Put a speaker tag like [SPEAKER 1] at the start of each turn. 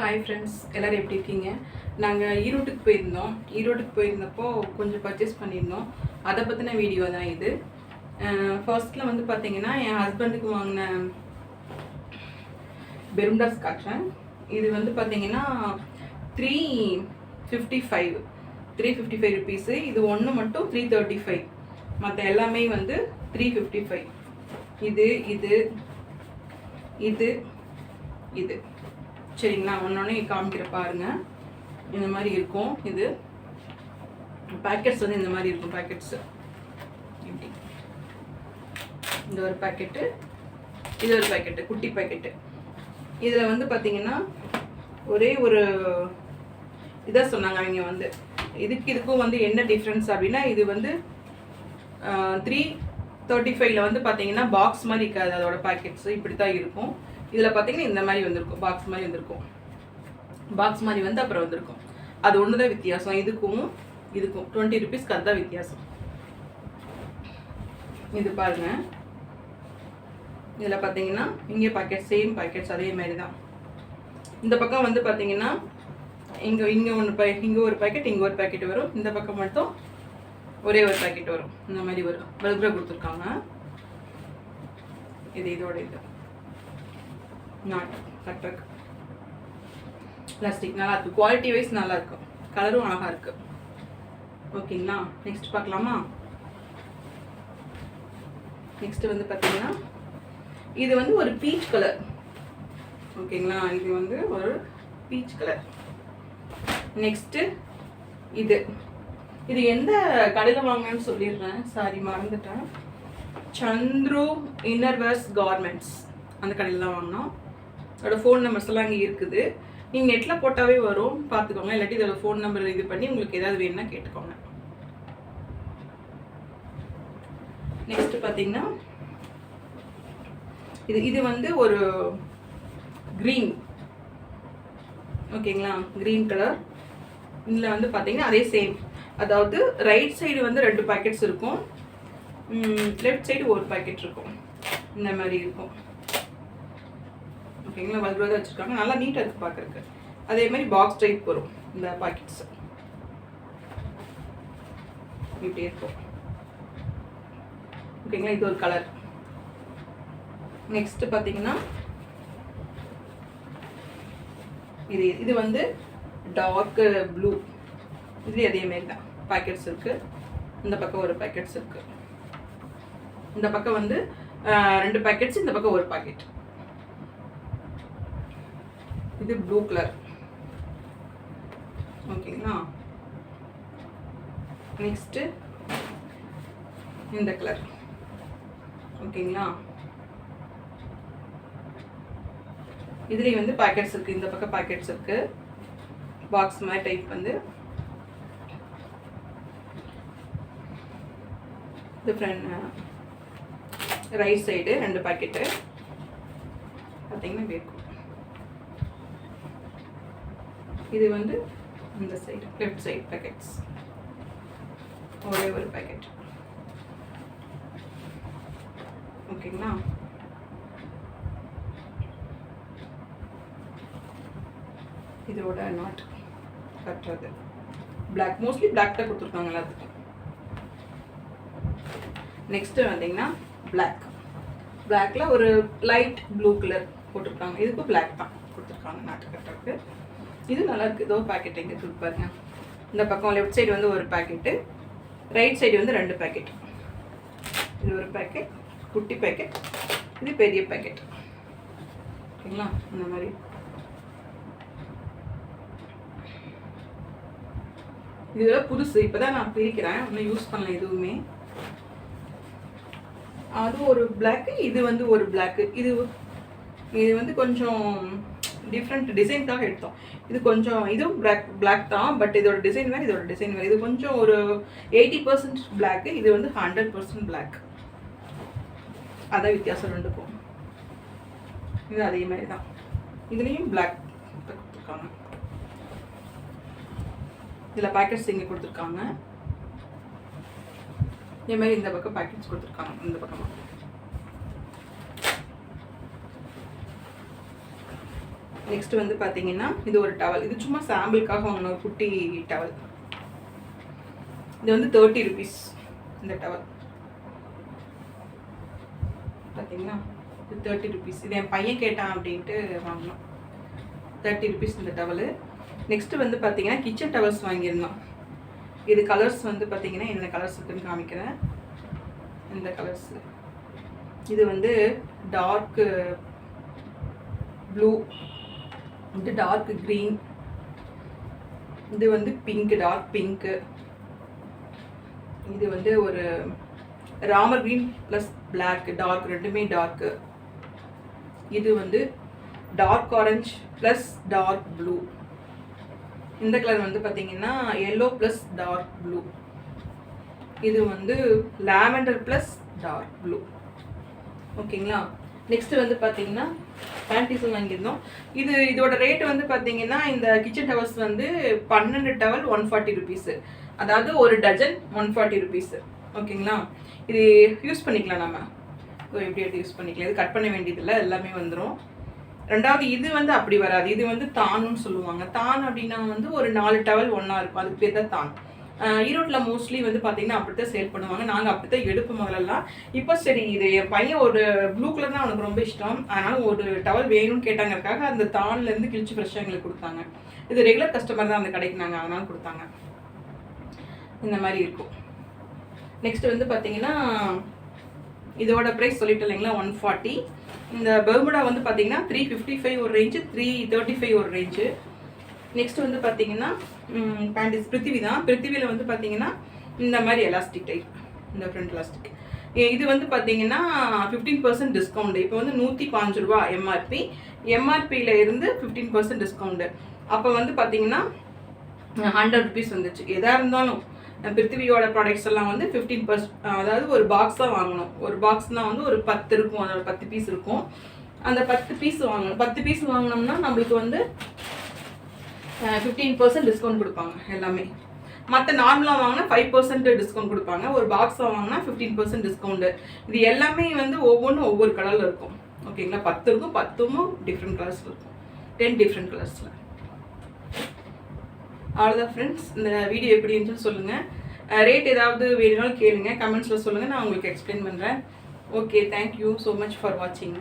[SPEAKER 1] Hi friends எல்லோரும் எப்படி இருக்கீங்க? நாங்கள் ஈரோட்டுக்கு போயிருந்தோம். ஈரோட்டுக்கு போயிருந்தப்போ கொஞ்சம் பர்ச்சேஸ் பண்ணியிருந்தோம். அதை பற்றின வீடியோ தான் இது. ஃபர்ஸ்ட்டில் வந்து பார்த்தீங்கன்னா என் ஹஸ்பண்டுக்கு வாங்கின பெருண்டாஸ் காட்டுறேன். இது வந்து பார்த்தீங்கன்னா three fifty five three fifty five rupees இது ஒன்று மட்டும் த்ரீ தேர்ட்டி ஃபைவ் மற்ற எல்லாமே வந்து த்ரீ ஃபிஃப்டி ஃபைவ் இது இது இது இது. சரிங்களா? ஒன்றொன்னே காமிக்கிற பாருங்க. இந்த மாதிரி இருக்கும் இது. பேக்கெட்ஸ் வந்து இந்த மாதிரி இருக்கும் பேக்கெட்ஸு இப்படி. இந்த ஒரு பேக்கெட்டு இது ஒரு பேக்கெட்டு குட்டி பேக்கெட்டு இதில் வந்து பார்த்தீங்கன்னா ஒரே ஒரு இதாக சொன்னாங்க அவங்க வந்து. இதுக்கு இதுக்கும் வந்து என்ன டிஃப்ரென்ஸ் அப்படின்னா இது வந்து த்ரீ தேர்ட்டி ஃபைவ்ல வந்து பார்த்தீங்கன்னா பாக்ஸ் மாதிரி இருக்காது அதோட பேக்கெட்ஸ் இப்படி தான் இருக்கும். இதில் பார்த்தீங்கன்னா இந்த மாதிரி வந்திருக்கும் பாக்ஸ் மாதிரி வந்திருக்கும். பாக்ஸ் மாதிரி வந்து அப்புறம் வந்திருக்கும். அது ஒன்று தான் வித்தியாசம். இதுக்கும் இதுக்கும் டுவெண்ட்டி ருபீஸ்க்கு அதுதான் வித்தியாசம். இது பாருங்க. இதில் பார்த்தீங்கன்னா இங்கே பாக்கெட் சேம் பாக்கெட்ஸ் அதே மாதிரி தான் இந்த பக்கம் வந்து பார்த்தீங்கன்னா இங்கே இங்கே ஒன்று பை இங்கே ஒரு பாக்கெட் இங்கே ஒரு பாக்கெட் வரும். இந்த பக்கம் மட்டும் ஒரே ஒரு பாக்கெட் வரும். இந்த மாதிரி வரும். வெல்க்ரோ கொடுத்துருக்காங்க. இது இதோட இது. நாட் கரெக்டாக பிளாஸ்டிக் நல்லா இருக்கு குவாலிட்டி வைஸ் நல்லா இருக்கும் கலரும் அழகா இருக்கு ஓகேங்களா நெக்ஸ்ட் பார்க்கலாமா? நெக்ஸ்ட் வந்து பார்த்தீங்கன்னா இது வந்து ஒரு பீச் கலர் ஓகேங்களா இது வந்து ஒரு பீச் கலர் நெக்ஸ்ட்டு இது. இது எந்த கடையில் வாங்கினேன்னு சொல்லிடுறேன். சாரி மறந்துட்டேன். சந்துரு இன்னர்வேர்ஸ் கார்மெண்ட்ஸ் அந்த கடையில் தான் வாங்கினோம். அதோட ஃபோன் நம்பர்ஸ் எல்லாம் இங்கே இருக்குது. நீங்கள் நெட்டில் போட்டாவே வரும். பார்த்துக்கோங்க. இல்லாட்டி இதோட ஃபோன் நம்பர் இது பண்ணி உங்களுக்கு ஏதாவது வேணும்னா கேட்டுக்கோங்க. நெக்ஸ்ட் பார்த்தீங்கன்னா இது இது வந்து ஒரு க்ரீன் ஓகேங்களா க்ரீன் கலர் இதில் வந்து பார்த்தீங்கன்னா அதே சேம் அதாவது ரைட் சைடு வந்து ரெண்டு பாக்கெட்ஸ் இருக்கும். லெஃப்ட் சைடு ஒரு பாக்கெட் இருக்கும். இந்த மாதிரி இருக்கும். ஓகேங்களா வல்குறதா வச்சுருக்காங்க. நல்லா நீட்டாக இருக்குது பார்க்குறக்கு அதே மாதிரி பாக்ஸ் டைப் வரும். இந்த பாக்கெட்ஸ் இப்படி இருக்கும். ஓகேங்களா இது ஒரு கலர் நெக்ஸ்ட் பார்த்தீங்கன்னா இது இது வந்து டார்க் ப்ளூ இது அதே மாதிரி தான். பாக்கெட்ஸ் இருக்குது இந்த பக்கம் ஒரு பாக்கெட்ஸ் இருக்குது இந்த பக்கம் வந்து ரெண்டு பேக்கெட்ஸ் இந்த பக்கம் ஒரு பாக்கெட் இது ப்ளூ கலர் ஓகேங்களா? நெக்ஸ்ட்டு இந்த கலர் ஓகேங்களா? இதுலேயும் வந்து பாக்கெட்ஸ் இருக்குது இந்த பக்கம் பாக்கெட்ஸ் இருக்குது பாக்ஸ் மாதிரி டைப் வந்து. இது ரைட் சைடு ரெண்டு பாக்கெட்டு பார்த்தீங்கன்னா இப்படி இருக்கும் இது வந்து இந்த சைடு லெஃப்ட் சைடு பேக்கெட்ஸ் ஒரே ஒரு பேக்கெட் ஓகேங்களா இதோட நாட் கட்டுறது. பிளாக் மோஸ்ட்லி பிளாக் தான் கொடுத்துருக்காங்க எல்லாத்துக்கும். நெக்ஸ்ட்டு வந்தீங்கன்னா பிளாக் பிளாக்ல ஒரு லைட் ப்ளூ கலர் போட்டிருக்காங்க. இதுக்கும் பிளாக் தான் கொடுத்துருக்காங்க நாட்டு கட்டுறதுக்கு இது நல்லாயிருக்கு இதோ பேக்கெட் எங்கே இருக்குது பாருங்க. இந்த பக்கம் லெஃப்ட் சைடு வந்து ஒரு பாக்கெட்டு ரைட் சைடு வந்து ரெண்டு பேக்கெட் இது ஒரு பேக்கெட் குட்டி பேக்கெட் இது பெரிய பேக்கெட் ஓகேங்களா இந்த மாதிரி. இதெல்லாம் புதுசு. இப்போ தான் நான் பிரிக்கிறேன். இன்னும் யூஸ் பண்ணல எதுவுமே. அது ஒரு பிளாக்கு இது வந்து ஒரு பிளாக்கு இது இது வந்து கொஞ்சம் டிஃப்ரெண்ட் டிசைனுக்காக எடுத்தோம். இது கொஞ்சம் இதுவும் பிளாக் பிளாக் தான் பட் இதோட டிசைன் வேறு இதோட டிசைன் வேறு. இது கொஞ்சம் ஒரு எயிட்டி பர்சன்ட் பிளாக்கு இது வந்து ஹண்ட்ரட் பர்சன்ட் பிளாக் அதான் வித்தியாசம் ரெண்டுக்கும். இது அதே மாதிரி தான். இதுலேயும் பிளாக் கொடுத்துருக்காங்க. இதில் பேக்கெட்ஸ் இங்கே கொடுத்துருக்காங்க. இதே மாதிரி இந்த பக்கம் பேக்கெட்ஸ் கொடுத்துருக்காங்க. இந்த பக்கமாக நெக்ஸ்ட் வந்து பார்த்தீங்கன்னா இது ஒரு டவல் இது சும்மா சாம்பிளுக்காக வாங்கின ஒரு குட்டி டவல் இது வந்து தேர்ட்டி ருபீஸ் இந்த டவல் பார்த்தீங்களா இது தேர்ட்டி ருபீஸ் இது என் பையன் கேட்டான் அப்படின்ட்டு வாங்கினோம். தேர்ட்டி ருபீஸ் இந்த டவலு நெக்ஸ்ட்டு வந்து பார்த்தீங்கன்னா கிச்சன் டவல்ஸ் வாங்கியிருந்தோம். இது கலர்ஸ் வந்து பார்த்தீங்கன்னா என்னென்ன கலர்ஸ் இருக்குன்னு காமிக்கிறேன். இந்த கலர்ஸ் இது வந்து டார்க்கு ப்ளூ இது டார்க் க்ரீன் இது வந்து பிங்க் டார்க் பிங்க்கு இது வந்து ஒரு Ramar green plus black dark ரெண்டுமே டார்க்கு இது வந்து dark orange plus dark blue இந்த கலர் வந்து பார்த்தீங்கன்னா எல்லோ ப்ளஸ் டார்க் ப்ளூ இது வந்து லாவெண்டர் ப்ளஸ் டார்க் ப்ளூ ஓகேங்களா நெக்ஸ்ட் வந்து பார்த்தீங்கன்னா பேண்டிஸும் வாங்கியிருந்தோம். இது இதோட ரேட் வந்து பார்த்தீங்கன்னா இந்த கிச்சன் டவர்ஸ் வந்து பன்னெண்டு டவல் ஒன் ஃபார்ட்டி ருபீஸு அதாவது ஒரு டஜன் ஒன் ஃபார்ட்டி ருபீஸு ஓகேங்களா இது யூஸ் பண்ணிக்கலாம் நம்ம ஸோ எப்படி எடுத்து யூஸ் பண்ணிக்கலாம்? இது கட் பண்ண வேண்டியதில்லை எல்லாமே வந்துடும் ரெண்டாவது இது வந்து அப்படி வராது. இது வந்து தானுன்னு சொல்லுவாங்க. தான் அப்படின்னா வந்து ஒரு நாலு டவல் ஒன்றா இருக்கும். அதுக்கு பேர் தான் தான். ஈரோட்டில் மோஸ்ட்லி வந்து பார்த்தீங்கன்னா அப்படித்தான் சேல் பண்ணுவாங்க. நாங்கள் அப்படித்தான் எடுப்போம் முதல்லலாம். இப்போ சரி இது என் பையன் ஒரு ப்ளூ கலர் தான் அவனுக்கு ரொம்ப இஷ்டம். அதனால் ஒரு டவல் வேணும்னு கேட்டாங்கறக்காக அந்த தான்லேருந்து கிழிச்சு ஃப்ரெஷ்ஷாக எங்களுக்கு கொடுத்தாங்க. இது ரெகுலர் கஸ்டமர் தான் அந்த கடைக்கு நாங்கள் அதனால் கொடுத்தாங்க. இந்த மாதிரி இருக்கும். நெக்ஸ்ட் வந்து பார்த்தீங்கன்னா இதோட ப்ரைஸ் சொல்லிட்டு இல்லைங்களா? ஒன் ஃபார்ட்டி இந்த பெர்முடா வந்து பார்த்தீங்கன்னா த்ரீ ஃபிஃப்டி ஃபைவ் ஒரு ரேஞ்சு த்ரீ தேர்ட்டி ஃபைவ் ஒரு ரேஞ்சு நெக்ஸ்ட் வந்து பார்த்தீங்கன்னா பேண்டிஸ் பிருத்திவி தான். பிருத்திவியில் வந்து பார்த்தீங்கன்னா இந்த மாதிரி எலாஸ்டிக் டைப் இந்த ஃப்ரண்ட் எலாஸ்டிக் இது வந்து பார்த்தீங்கன்னா ஃபிஃப்டீன் பர்சன்ட் டிஸ்கவுண்ட் இப்போ வந்து நூற்றி பாஞ்சு ரூபா எம்ஆர்பி எம்ஆர்பியில் இருந்து ஃபிஃப்டீன் பர்சன்ட் டிஸ்கவுண்ட்டு அப்போ வந்து பார்த்தீங்கன்னா ஹண்ட்ரட் ருபீஸ் வந்துச்சு. எதாக இருந்தாலும் பிருத்திவியோட ப்ராடக்ட்ஸ் எல்லாம் வந்து ஃபிஃப்டீன் பர்சன்ட் அதாவது ஒரு பாக்ஸ் தான் வாங்கணும். ஒரு பாக்ஸ்னால் வந்து ஒரு பத்து இருக்கும். அதோட பத்து பீஸ் இருக்கும். அந்த பத்து பீஸ் வாங்கணும் பத்து பீஸ் வாங்கினோம்னா நம்மளுக்கு வந்து ஃபிஃப்டீன் பர்சன்ட் டிஸ்கவுண்ட் கொடுப்பாங்க எல்லாமே. மற்ற நார்மலாக வாங்கினா ஃபைவ் பர்சன்ட் டிஸ்கவுண்ட் கொடுப்பாங்க. ஒரு பாக்ஸாக வாங்கினா ஃபிஃப்டீன் பர்சன்ட் டிஸ்கவுண்ட் இது எல்லாமே வந்து ஒவ்வொன்றும் ஒவ்வொரு கலரில் இருக்கும். ஓகேங்களா பத்து இருக்கும் பத்தும் டிஃப்ரெண்ட் கலர்ஸ் இருக்கும். டென் டிஃப்ரெண்ட் கலர்ஸில் அவ்வளோதான் ஃப்ரெண்ட்ஸ் இந்த வீடியோ எப்படி இருந்துச்சுன்னு சொல்லுங்கள் ரேட் ஏதாவது வேணும்னாலும் கேளுங்க. கமெண்ட்ஸில் சொல்லுங்கள் நான் உங்களுக்கு எக்ஸ்பிளைன் பண்ணுறேன் okay thank you so much for வாட்சிங்